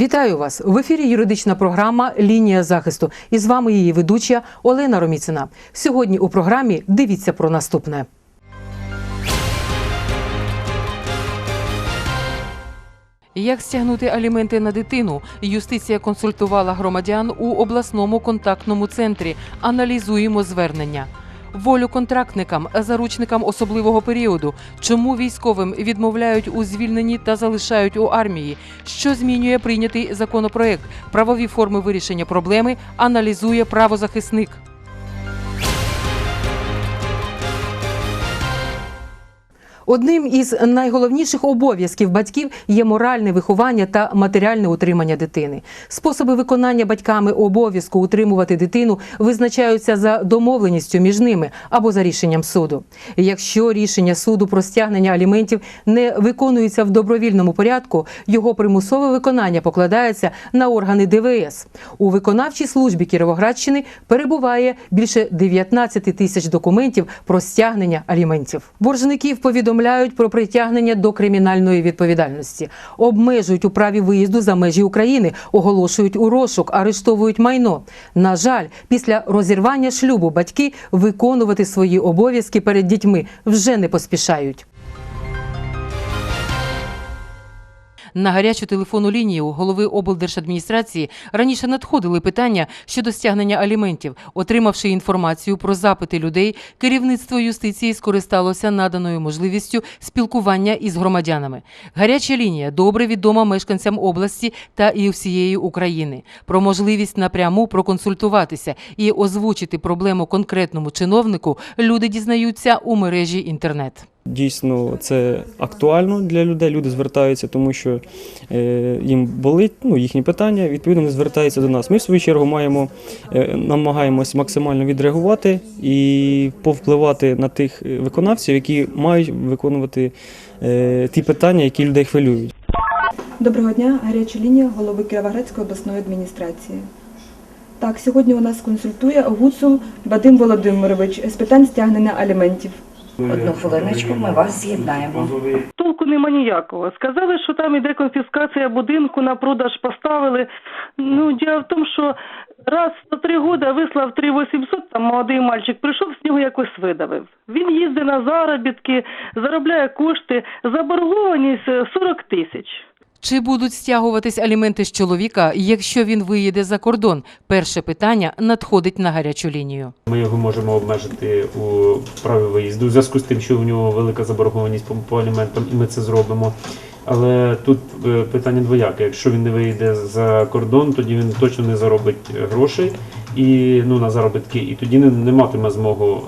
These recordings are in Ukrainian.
Вітаю вас в ефірі. Юридична програма Лінія захисту. І з вами її ведуча Олена Роміцина. Сьогодні у програмі дивіться про наступне. Як стягнути аліменти на дитину? Юстиція консультувала громадян у обласному контактному центрі. Аналізуємо звернення. Волю контрактникам, заручникам особливого періоду. Чому військовим відмовляють у звільненні та залишають у армії? Що змінює прийнятий законопроект? Правові форми вирішення проблеми аналізує правозахисник. Одним із найголовніших обов'язків батьків є моральне виховання та матеріальне утримання дитини. Способи виконання батьками обов'язку утримувати дитину визначаються за домовленістю між ними або за рішенням суду. Якщо рішення суду про стягнення аліментів не виконується в добровільному порядку, його примусове виконання покладається на органи ДВС. У виконавчій службі Кіровоградщини перебуває більше 19 тисяч документів про стягнення аліментів. Боржників повідомляють про притягнення до кримінальної відповідальності, обмежують у праві виїзду за межі України, оголошують у розшук, арештовують майно. На жаль, після розірвання шлюбу батьки виконувати свої обов'язки перед дітьми вже не поспішають. На гарячу телефонну лінію голови облдержадміністрації раніше надходили питання щодо стягнення аліментів. Отримавши інформацію про запити людей, керівництво юстиції скористалося наданою можливістю спілкування із громадянами. Гаряча лінія добре відома мешканцям області та і всієї України. Про можливість напряму проконсультуватися і озвучити проблему конкретному чиновнику люди дізнаються у мережі інтернет. Дійсно, це актуально для людей. Люди звертаються, тому що е, їм болить ну, їхні питання. Відповідно, вони звертаються до нас. Ми в свою чергу маємо е, намагаємось максимально відреагувати і повпливати на тих е, виконавців, які мають виконувати ті питання, які людей хвилюють. Доброго дня, гаряча лінія голови Кіровоградської обласної адміністрації. Так, сьогодні у нас консультує Гуцул Вадим Володимирович з питань стягнення аліментів. Одну хвилиночку, ми вас з'єднаємо. Толку нема ніякого. Сказали, що там іде конфіскація будинку на продаж поставили. Ну, діло в тому, що раз за три роки вислав 3800, там молодий мальчик прийшов, з нього якось видавив. Він їздить на заробітки, заробляє кошти, заборгованість е, 40 тисяч. Чи будуть стягуватись аліменти з чоловіка, якщо він виїде за кордон? Перше питання надходить на гарячу лінію. Ми його можемо обмежити у праві виїзду в зв'язку з тим, що у нього велика заборгованість по, аліментам, і ми це зробимо. Але тут е, питання двояке. Якщо він не виїде за кордон, тоді він точно не заробить е, грошей і ну на заробітки, і тоді не, не матиме змогу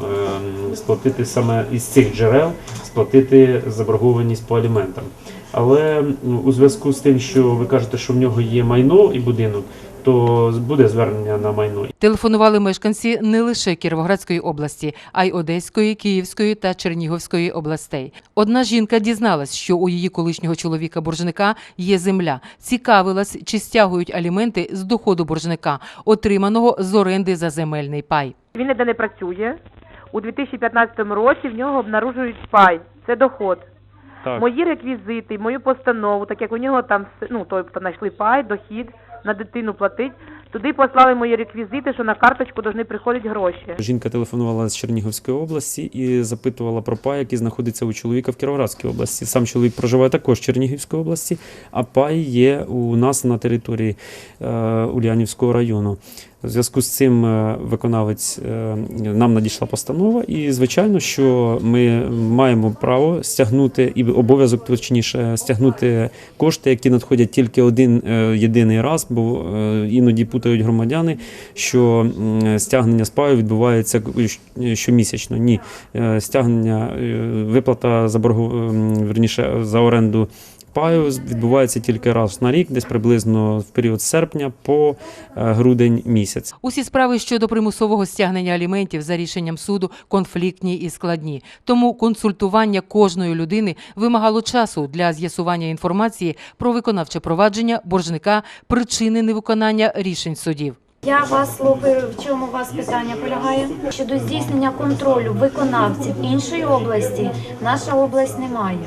е, сплатити саме із цих джерел, сплатити заборгованість по аліментам. Але у зв'язку з тим, що ви кажете, що в нього є майно і будинок, то буде звернення на майно. Телефонували мешканці не лише Кіровоградської області, а й Одеської, Київської та Чернігівської областей. Одна жінка дізналась, що у її колишнього чоловіка боржника є земля. Цікавилась, чи стягують аліменти з доходу боржника, отриманого з оренди за земельний пай. Він ніде не працює. У 2015 році в нього обнаружують пай. Це доход. Так. Мої реквізити, мою постанову, так як у нього там ну, тобто знайшли пай, дохід, на дитину платить. Туди послали мої реквізити, що на карточку повинні приходити гроші. Жінка телефонувала з Чернігівської області і запитувала про пай, який знаходиться у чоловіка в Кіровоградській області. Сам чоловік проживає також в Чернігівській області, а пай є у нас на території е, Ульянівського району. У зв'язку з цим е, виконавець е, нам надійшла постанова, і звичайно, що ми маємо право стягнути і обов'язок точніше стягнути кошти, які надходять тільки один е, єдиний раз, бо іноді путають громадяни, що стягнення з паю відбувається щомісячно. Ні, стягнення виплата за боргу, верніше за оренду. Паю відбувається тільки раз на рік, десь приблизно в період серпня по е, грудень місяць. Усі справи щодо примусового стягнення аліментів за рішенням суду конфліктні і складні. Тому консультування кожної людини вимагало часу для з'ясування інформації про виконавче провадження боржника, причини невиконання рішень судів. Я вас слухаю, в чому у вас питання полягає? Щодо здійснення контролю виконавців іншої області, наша область не має.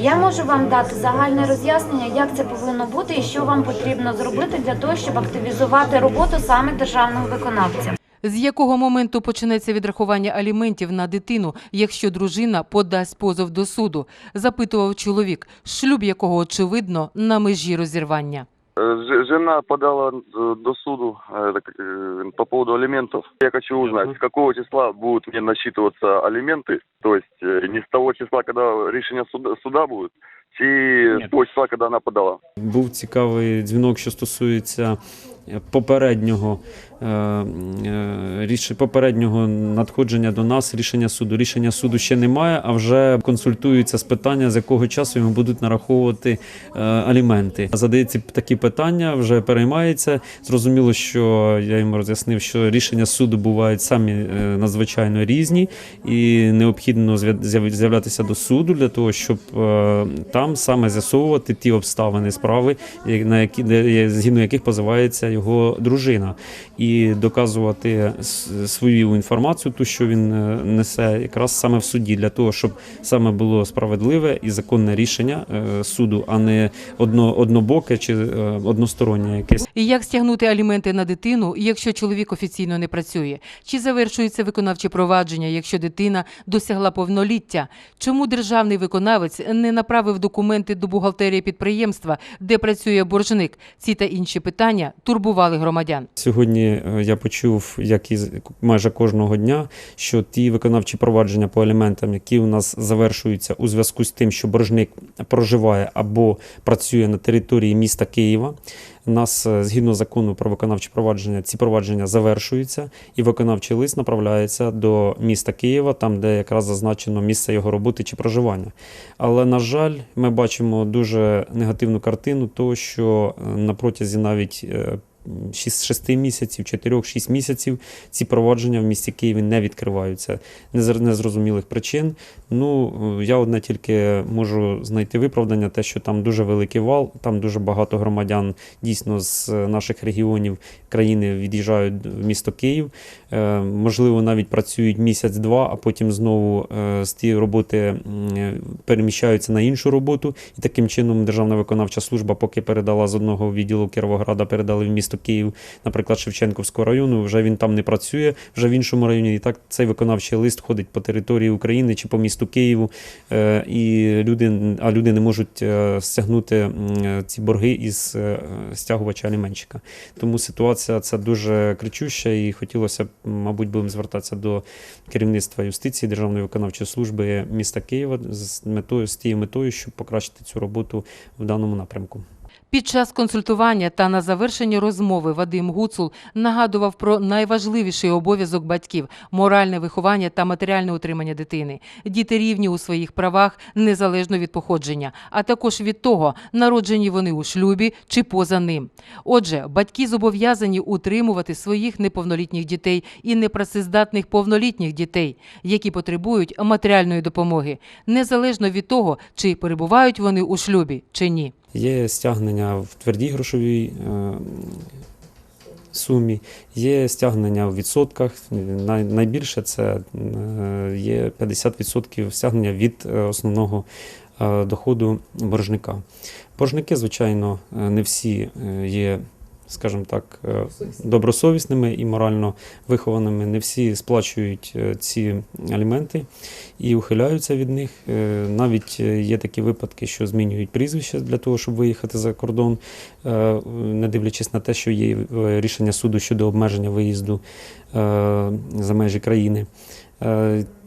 Я можу вам дати загальне роз'яснення, як це повинно бути і що вам потрібно зробити для того, щоб активізувати роботу саме державного виконавця. З якого моменту почнеться відрахування аліментів на дитину, якщо дружина подасть позов до суду? запитував чоловік, шлюб якого очевидно на межі розірвання. Э, ж- Жена подала э, до суду э, так, э, по поводу алиментов. Я хочу узнать, с какого числа будут мне насчитываться алименты, то есть э, не с того числа, когда решение суда, суда будет, чи с того числа, когда она подала. Був цікавий дзвінок, що стосується е, попереднього е, е, попереднього надходження до нас рішення суду. Рішення суду ще немає, а вже консультуються з питання, з якого часу йому будуть нараховувати е, аліменти. Задається такі питання, вже переймається. Зрозуміло, що я йому роз'яснив, що рішення суду бувають самі надзвичайно різні, і необхідно з'являтися до суду для того, щоб там саме з'ясовувати ті обставини справи, на які згідно яких позивається його дружина, і доказувати свою інформацію, ту, що він е, несе, якраз саме в суді, для того, щоб саме було справедливе і законне рішення е, суду, а не одно, однобоке чи е, одностороннє якесь. І як стягнути аліменти на дитину, якщо чоловік офіційно не працює? Чи завершується виконавче провадження, якщо дитина досягла повноліття? Чому державний виконавець не направив документи до бухгалтерії підприємства, де працює боржник? Ці та інші питання турбували громадян. Сьогодні е, я почув, як і майже кожного дня, що ті виконавчі провадження по аліментам, які у нас завершуються у зв'язку з тим, що боржник проживає або працює на території міста Києва. Нас е, згідно закону про виконавчі провадження, ці провадження завершуються, і виконавчий лист направляється до міста Києва, там, де якраз зазначено місце його роботи чи проживання. Але на жаль, ми бачимо дуже негативну картину, того, що е, на протязі навіть 6 місяців, 4-6 місяців ці провадження в місті Києві не відкриваються з незрозумілих причин. Ну, е, я одне тільки можу знайти виправдання, те, що там дуже великий вал, там дуже багато громадян дійсно з е, наших регіонів країни від'їжджають в місто Київ. Е, Можливо, навіть працюють місяць-два, а потім знову з тієї роботи переміщаються на іншу роботу. І таким чином Державна виконавча служба, поки передала з одного відділу Кіровограда, передали в місто Київ, наприклад, Шевченківського району, вже він там не працює, вже в іншому районі. І так цей виконавчий лист ходить по території України чи по місту Києву. Е, І люди, а люди не можуть е, стягнути е, ці борги із стягувача аліменщика. Тому ситуація це дуже кричуща, і хотілося б, мабуть, будемо звертатися до керівництва юстиції Державної виконавчої служби міста Києва з метою з тією метою, щоб покращити цю роботу в даному напрямку. Під час консультування та на завершенні розмови Вадим Гуцул нагадував про найважливіший обов'язок батьків моральне виховання та матеріальне утримання дитини. Діти рівні у своїх правах незалежно від походження, а також від того, народжені вони у шлюбі чи поза ним. Отже, батьки зобов'язані утримувати своїх неповнолітніх дітей і непрацездатних повнолітніх дітей, які потребують матеріальної допомоги, незалежно від того, чи перебувають вони у шлюбі чи ні. Є стягнення в твердій грошовій е, сумі, є стягнення в відсотках. Найбільше це е, є 50% стягнення від е, основного доходу боржника. Боржники, звичайно, не всі є. Скажімо так, е, добросовісними і морально вихованими, не всі сплачують е, ці аліменти і ухиляються від них. Е, Навіть є такі випадки, що змінюють прізвище для того, щоб виїхати за кордон, не дивлячись на те, що є рішення суду щодо обмеження виїзду за межі країни.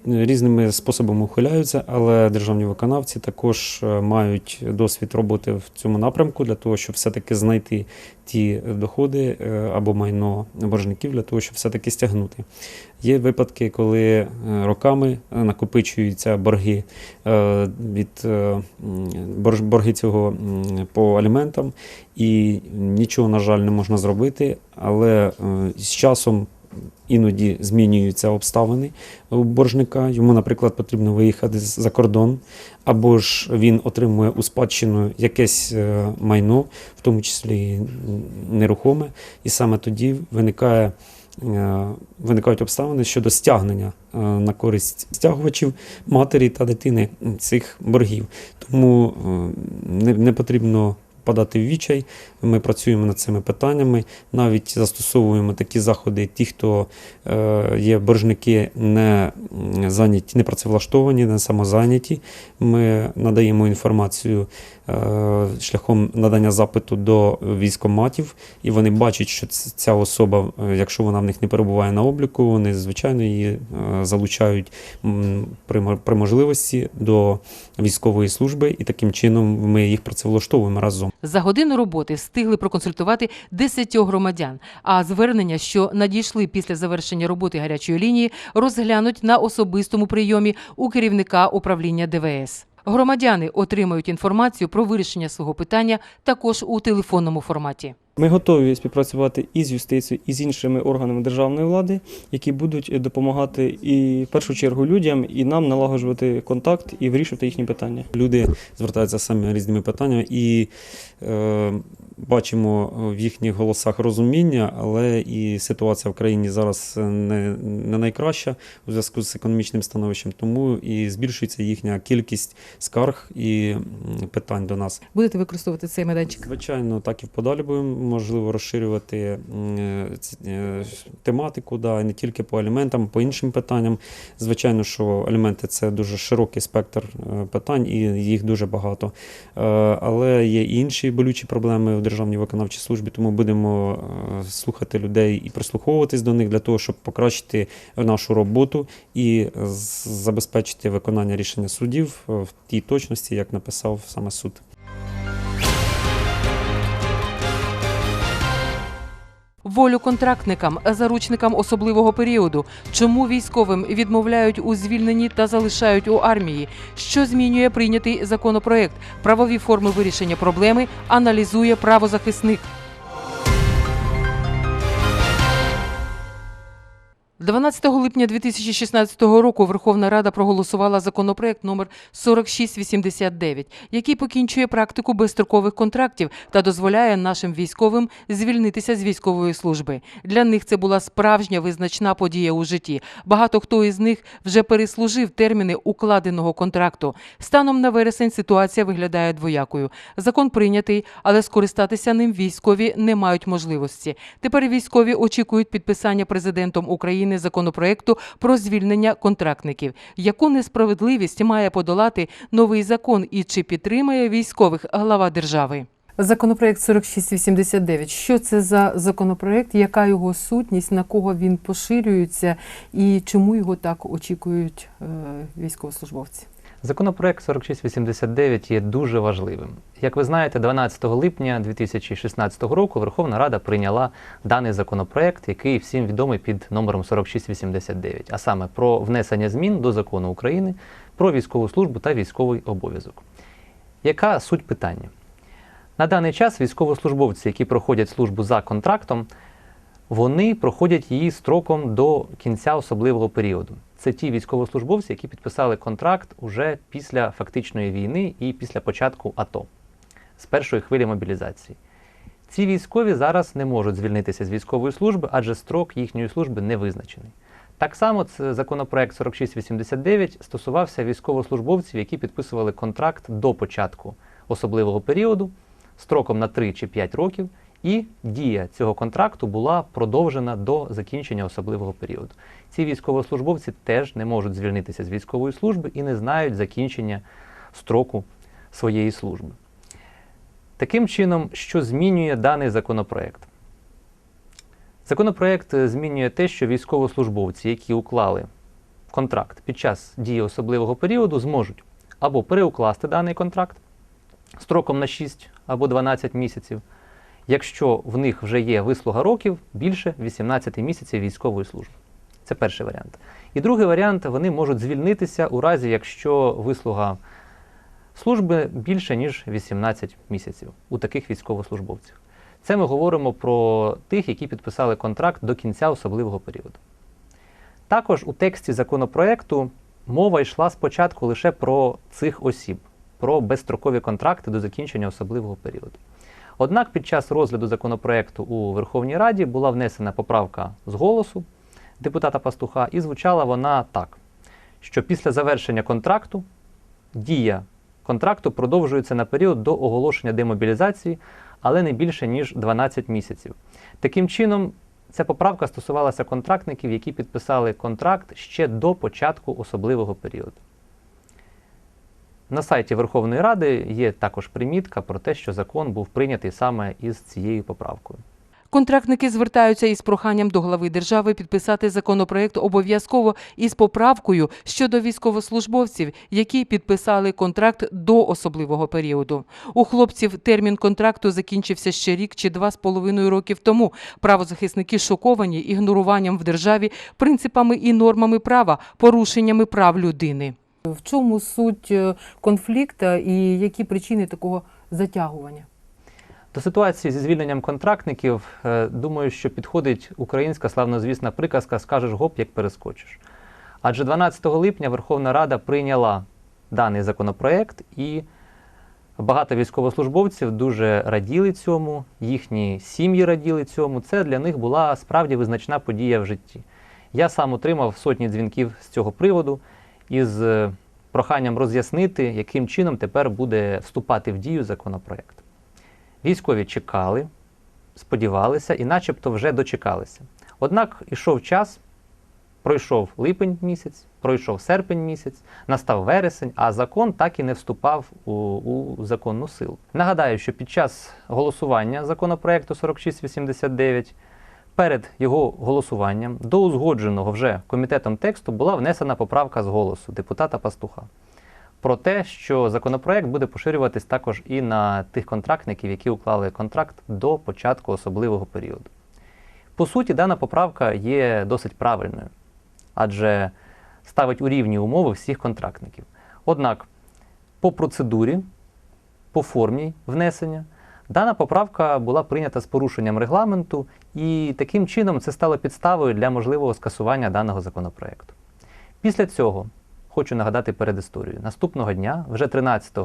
Різними способами ухиляються, але державні виконавці також е, мають досвід роботи в цьому напрямку для того, щоб все-таки знайти ті доходи е, або майно боржників для того, щоб все-таки стягнути. Є випадки, коли е, роками накопичуються борги від борги цього по аліментам, і нічого, на жаль, не можна зробити, але з часом іноді змінюються обставини у боржника. Йому, наприклад, потрібно виїхати за кордон, або ж він отримує у спадщину якесь е, майно, в тому числі нерухоме, і саме тоді виникає. е, Виникають обставини щодо стягнення е, на користь стягувачів матері та дитини цих боргів. Тому не, потрібно подати в відчай. Ми працюємо над цими питаннями. Навіть застосовуємо такі заходи, ті, хто е, є боржники не зайняті, не працевлаштовані, не самозайняті. Ми надаємо інформацію е, шляхом надання запиту до військоматів, і вони бачать, що ця особа, е, якщо вона в них не перебуває на обліку, вони звичайно її залучають при можливості до військової служби, і таким чином ми їх працевлаштовуємо разом. За годину роботи встигли проконсультувати 10 громадян, а звернення, що надійшли після завершення роботи гарячої лінії, розглянуть на особистому прийомі у керівника управління ДВС. Громадяни отримають інформацію про вирішення свого питання також у телефонному форматі. Ми готові співпрацювати і з юстицією, і з іншими органами державної влади, які будуть допомагати і в першу чергу людям, і нам налагоджувати контакт і вирішувати їхні питання. Люди звертаються самі різними питаннями і е, бачимо в їхніх голосах розуміння, але і ситуація в країні зараз не, не найкраща у зв'язку з економічним становищем, тому і збільшується їхня кількість скарг і питань до нас. Будете використовувати цей майданчик? Звичайно, так і вподалі будемо можливо розширювати е, е, тематику, да, і не тільки по аліментам, по іншим питанням. Звичайно, що аліменти це дуже широкий спектр е, питань, і їх дуже багато. Е, Але є і інші болючі проблеми державній виконавчій службі, тому будемо е, слухати людей і прислуховуватись до них для того, щоб покращити нашу роботу і забезпечити виконання рішення судів е, в тій точності, як написав саме суд. Волю контрактникам, заручникам особливого періоду. Чому військовим відмовляють у звільненні та залишають у армії? Що змінює прийнятий законопроект? Правові форми вирішення проблеми аналізує правозахисник. 12 липня 2016 року Верховна Рада проголосувала законопроект номер 4689, який покінчує практику безстрокових контрактів та дозволяє нашим військовим звільнитися з військової служби. Для них це була справжня визначна подія у житті. Багато хто із них вже переслужив терміни укладеного контракту. Станом на вересень ситуація виглядає двоякою. Закон прийнятий, але скористатися ним військові не мають можливості. Тепер військові очікують підписання президентом України законопроекту про звільнення контрактників. Яку несправедливість має подолати новий закон і чи підтримає військових глава держави? Законопроект 4689. Що це за законопроект? Яка його сутність? На кого він поширюється, і чому його так очікують е, військовослужбовці? Законопроект 4689 є дуже важливим. Як ви знаєте, 12 липня 2016 року Верховна Рада прийняла даний законопроект, який всім відомий під номером 4689, а саме про внесення змін до закону України про військову службу та військовий обов'язок. Яка суть питання? На даний час військовослужбовці, які проходять службу за контрактом, вони проходять її строком до кінця особливого періоду. Це ті військовослужбовці, які підписали контракт уже після фактичної війни і після початку АТО з першої хвилі мобілізації. Ці військові зараз не можуть звільнитися з військової служби, адже строк їхньої служби не визначений. Так само це законопроект 4689 стосувався військовослужбовців, які підписували контракт до початку особливого періоду строком на 3 чи 5 років, і дія цього контракту була продовжена до закінчення особливого періоду. Ці військовослужбовці теж не можуть звільнитися з військової служби і не знають закінчення строку своєї служби. Таким чином, що змінює даний законопроект? Законопроект е, змінює те, що військовослужбовці, які уклали контракт під час дії особливого періоду, зможуть або переукласти даний контракт строком на 6 або 12 місяців, якщо в них вже є вислуга років більше 18 місяців військової служби. Це перший варіант. І другий варіант вони можуть звільнитися у разі, якщо вислуга служби більше, ніж 18 місяців у таких військовослужбовців. Це ми говоримо про тих, які підписали контракт до кінця особливого періоду. Також у тексті законопроекту мова йшла спочатку лише про цих осіб, про безстрокові контракти до закінчення особливого періоду. Однак під час розгляду законопроекту у Верховній Раді була внесена поправка з голосу депутата Пастуха, і звучала вона так, що після завершення контракту дія контракту продовжується на період до оголошення демобілізації, але не більше ніж 12 місяців. Таким чином, ця поправка стосувалася контрактників, які підписали контракт ще до початку особливого періоду. На сайті Верховної Ради є також примітка про те, що закон був прийнятий саме із цією поправкою. Контрактники звертаються із проханням до глави держави підписати законопроект обов'язково із поправкою щодо військовослужбовців, які підписали контракт до особливого періоду. У хлопців термін контракту закінчився ще рік чи два з половиною років тому. Правозахисники шоковані ігноруванням в державі принципами і нормами права, порушеннями прав людини. В чому суть конфлікту і які причини такого затягування? До ситуації зі звільненням контрактників, е, думаю, що підходить українська славнозвісна приказка Скажеш гоп, як перескочиш. Адже 12 липня Верховна Рада прийняла даний законопроект, і багато військовослужбовців дуже раділи цьому, їхні сім'ї раділи цьому. Це для них була справді визначна подія в житті. Я сам отримав сотні дзвінків з цього приводу із е, проханням роз'яснити, яким чином тепер буде вступати в дію законопроект. Військові чекали, сподівалися і начебто вже дочекалися. Однак ішов час, пройшов липень місяць, пройшов серпень місяць, настав вересень, а закон так і не вступав у, у законну силу. Нагадаю, що під час голосування законопроекту 4689 перед його голосуванням до узгодженого вже комітетом тексту була внесена поправка з голосу депутата Пастуха про те, що законопроект буде поширюватись також і на тих контрактників, які уклали контракт до початку особливого періоду. По суті, дана поправка є досить правильною, адже ставить у рівні умови всіх контрактників. Однак, по процедурі, по формі внесення, дана поправка була прийнята з порушенням регламенту, і таким чином це стало підставою для можливого скасування даного законопроекту. Після цього хочу нагадати перед історією. Наступного дня, вже 13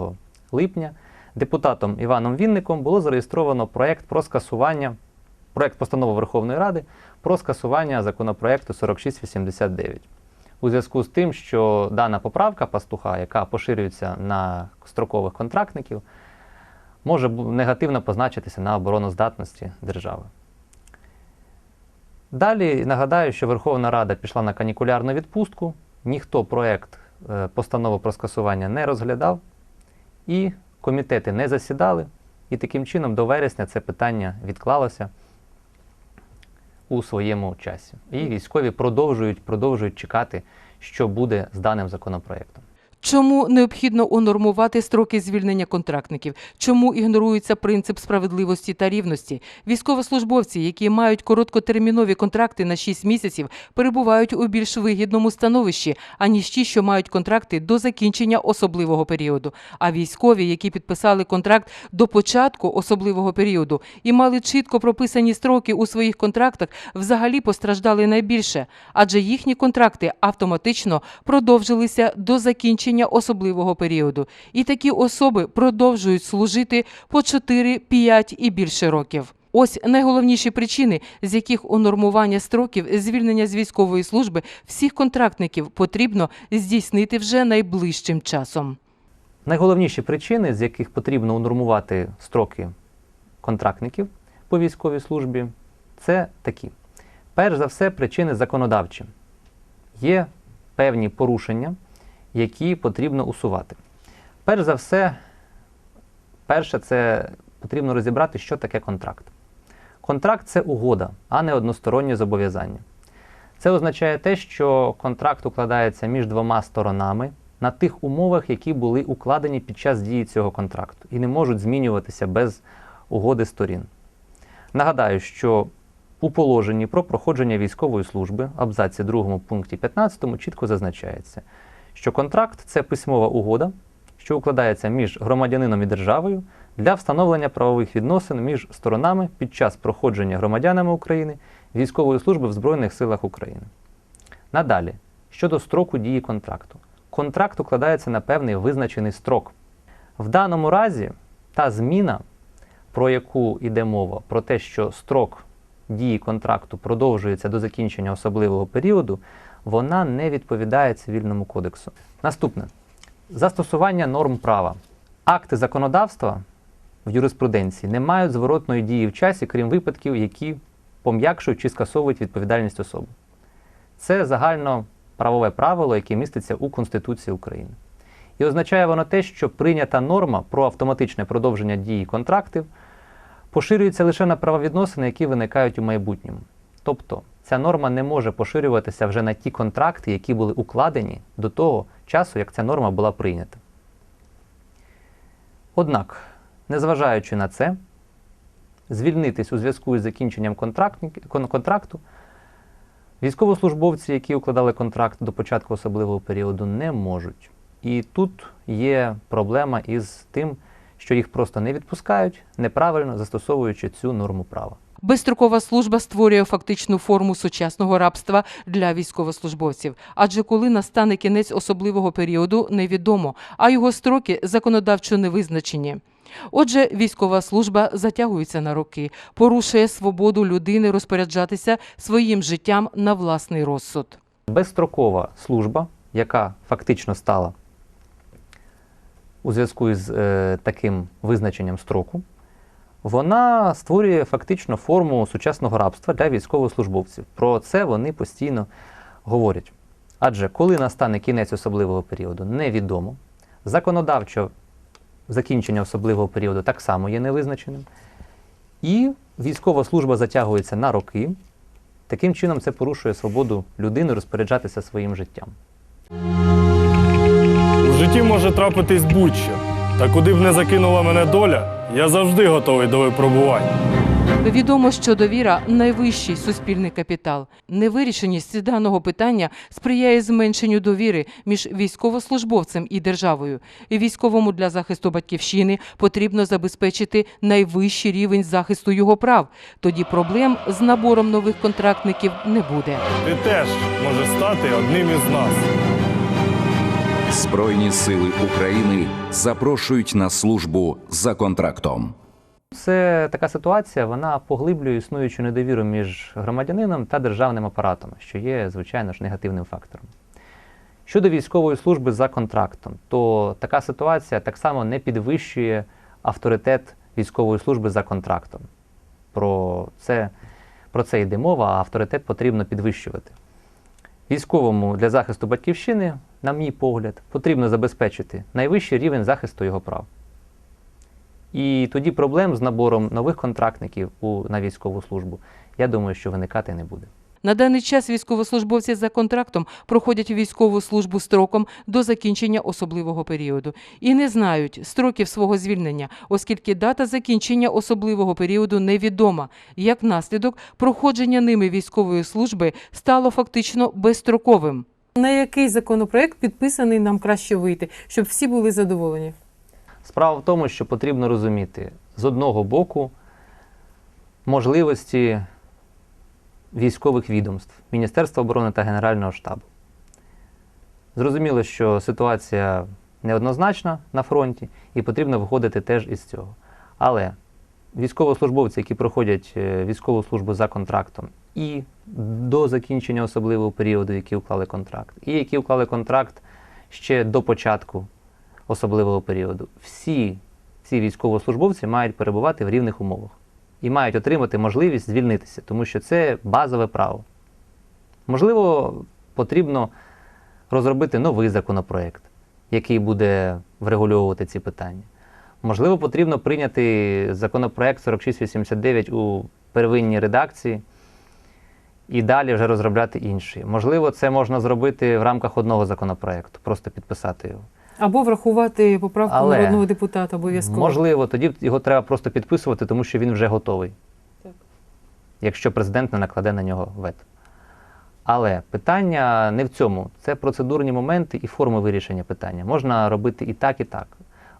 липня, депутатом Іваном Вінником було зареєстровано проект про скасування, проект постанови Верховної Ради про скасування законопроекту 4689. У зв'язку з тим, що дана поправка пастуха, яка поширюється на строкових контрактників, може негативно позначитися на обороноздатності держави. Далі нагадаю, що Верховна Рада пішла на канікулярну відпустку, ніхто проект е, постанови про скасування не розглядав, і комітети не засідали, і таким чином до вересня це питання відклалося у своєму часі. І військові продовжують, продовжують чекати, що буде з даним законопроектом. Чому необхідно унормувати строки звільнення контрактників? Чому ігнорується принцип справедливості та рівності? Військовослужбовці, які мають короткотермінові контракти на 6 місяців, перебувають у більш вигідному становищі, аніж ті, що мають контракти до закінчення особливого періоду. А військові, які підписали контракт до початку особливого періоду і мали чітко прописані строки у своїх контрактах, взагалі постраждали найбільше, адже їхні контракти автоматично продовжилися до закінчення особливого періоду. І такі особи продовжують служити по 4, 5 і більше років. Ось найголовніші причини, з яких унормування строків звільнення з військової служби всіх контрактників потрібно здійснити вже найближчим часом. Найголовніші причини, з яких потрібно унормувати строки контрактників по військовій службі, це такі. Перш за все, причини законодавчі. Є певні порушення, які потрібно усувати. Перш за все, перше, це потрібно розібрати, що таке контракт. Контракт це угода, а не одностороннє зобов'язання. Це означає те, що контракт укладається між двома сторонами на тих умовах, які були укладені під час дії цього контракту, і не можуть змінюватися без угоди сторін. Нагадаю, що у положенні про проходження військової служби, абзаці 2 пункті 15 чітко зазначається, що контракт це письмова угода, що укладається між громадянином і державою для встановлення правових відносин між сторонами під час проходження громадянами України військової служби в Збройних силах України. Надалі, щодо строку дії контракту. Контракт укладається на певний визначений строк. В даному разі та зміна, про яку йде мова, про те, що строк дії контракту продовжується до закінчення особливого періоду, вона не відповідає цивільному кодексу. Наступне застосування норм права. Акти законодавства в юриспруденції не мають зворотної дії в часі, крім випадків, які пом'якшують чи скасовують відповідальність особи. Це загально правове правило, яке міститься у Конституції України. І означає воно те, що прийнята норма про автоматичне продовження дії контрактів поширюється лише на правовідносини, які виникають у майбутньому. Тобто ця норма не може поширюватися вже на ті контракти, які були укладені до того часу, як ця норма була прийнята. Однак, незважаючи на це, звільнитись у зв'язку із закінченням контракту військовослужбовці, які укладали контракт до початку особливого періоду, не можуть. І тут є проблема із тим, що їх просто не відпускають, неправильно застосовуючи цю норму права. Безстрокова служба створює фактичну форму сучасного рабства для військовослужбовців. Адже коли настане кінець особливого періоду, невідомо, а його строки законодавчо не визначені. Отже, військова служба затягується на роки, порушує свободу людини розпоряджатися своїм життям на власний розсуд. Безстрокова служба, яка фактично стала у зв'язку із е, таким визначенням строку, вона створює фактично форму сучасного рабства для військовослужбовців. Про це вони постійно говорять. Адже коли настане кінець особливого періоду, невідомо. Законодавчо закінчення особливого періоду так само є невизначеним. І військова служба затягується на роки. Таким чином, це порушує свободу людини розпоряджатися своїм життям. У житті може трапитись будь-що. Та куди б не закинула мене доля, я завжди готовий до випробувань. Відомо, що довіра найвищий суспільний капітал. Невирішеність даного питання сприяє зменшенню довіри між військовослужбовцем і державою. І військовому для захисту батьківщини потрібно забезпечити найвищий рівень захисту його прав. Тоді проблем з набором нових контрактників не буде. Ти теж можеш стати одним із нас. Збройні сили України запрошують на службу за контрактом. Це така ситуація, вона поглиблює існуючу недовіру між громадянином та державним апаратом, що є, звичайно ж, негативним фактором. Щодо військової служби за контрактом, то така ситуація так само не підвищує авторитет військової служби за контрактом. Про це, про це йде мова, а авторитет потрібно підвищувати. Військовому для захисту батьківщини, на мій погляд, потрібно забезпечити найвищий рівень захисту його прав. І тоді проблем з набором нових контрактників у, на військову службу, я думаю, що виникати не буде. На даний час військовослужбовці за контрактом проходять військову службу строком до закінчення особливого періоду і не знають строків свого звільнення, оскільки дата закінчення особливого періоду невідома. Як наслідок, проходження ними військової служби стало фактично безстроковим. На який законопроект підписаний нам краще вийти, щоб всі були задоволені? Справа в тому, що потрібно розуміти з одного боку можливості військових відомств, Міністерства оборони та Генерального штабу. Зрозуміло, що ситуація неоднозначна на фронті і потрібно виходити теж із цього. Але військовослужбовці, які проходять е, військову службу за контрактом і до закінчення особливого періоду, які уклали контракт, і які уклали контракт ще до початку особливого періоду, всі ці військовослужбовці мають перебувати в рівних умовах і мають отримати можливість звільнитися, тому що це базове право. Можливо, потрібно розробити новий законопроект, який буде врегульовувати ці питання. Можливо, потрібно прийняти законопроект 4689 у первинній редакції і далі вже розробляти інший. Можливо, це можна зробити в рамках одного законопроекту, просто підписати його. Або врахувати поправку Але, народного депутата обов'язково. Можливо, тоді його треба просто підписувати, тому що він вже готовий. Так. Якщо президент не накладе на нього вето. Але питання не в цьому. Це процедурні моменти і форми вирішення питання. Можна робити і так, і так.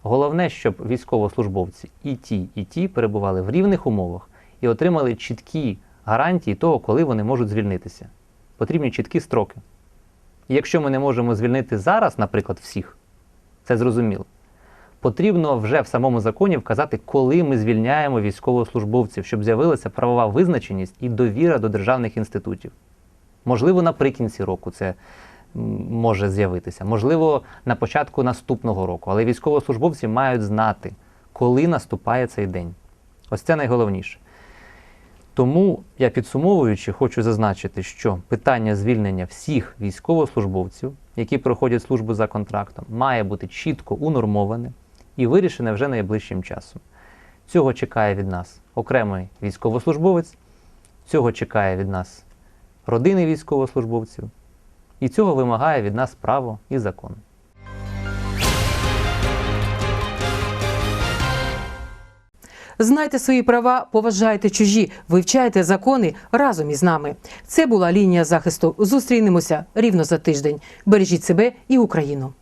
Головне, щоб військовослужбовці і ті, і ті перебували в рівних умовах і отримали чіткі гарантії того, коли вони можуть звільнитися. Потрібні чіткі строки. І якщо ми не можемо звільнити зараз, наприклад, всіх, це зрозуміло. Потрібно вже в самому законі вказати, коли ми звільняємо військовослужбовців, щоб з'явилася правова визначеність і довіра до державних інститутів. Можливо, наприкінці року це може з'явитися, можливо, на початку наступного року. Але військовослужбовці мають знати, коли наступає цей день. Ось це найголовніше. Тому я підсумовуючи, хочу зазначити, що питання звільнення всіх військовослужбовців, які проходять службу за контрактом, має бути чітко унормоване і вирішене вже найближчим часом. Цього чекає від нас окремий військовослужбовець, цього чекає від нас родини військовослужбовців, і цього вимагає від нас право і закон. Знайте свої права, поважайте чужі, вивчайте закони разом із нами. Це була лінія захисту. Зустрінемося рівно за тиждень. Бережіть себе і Україну.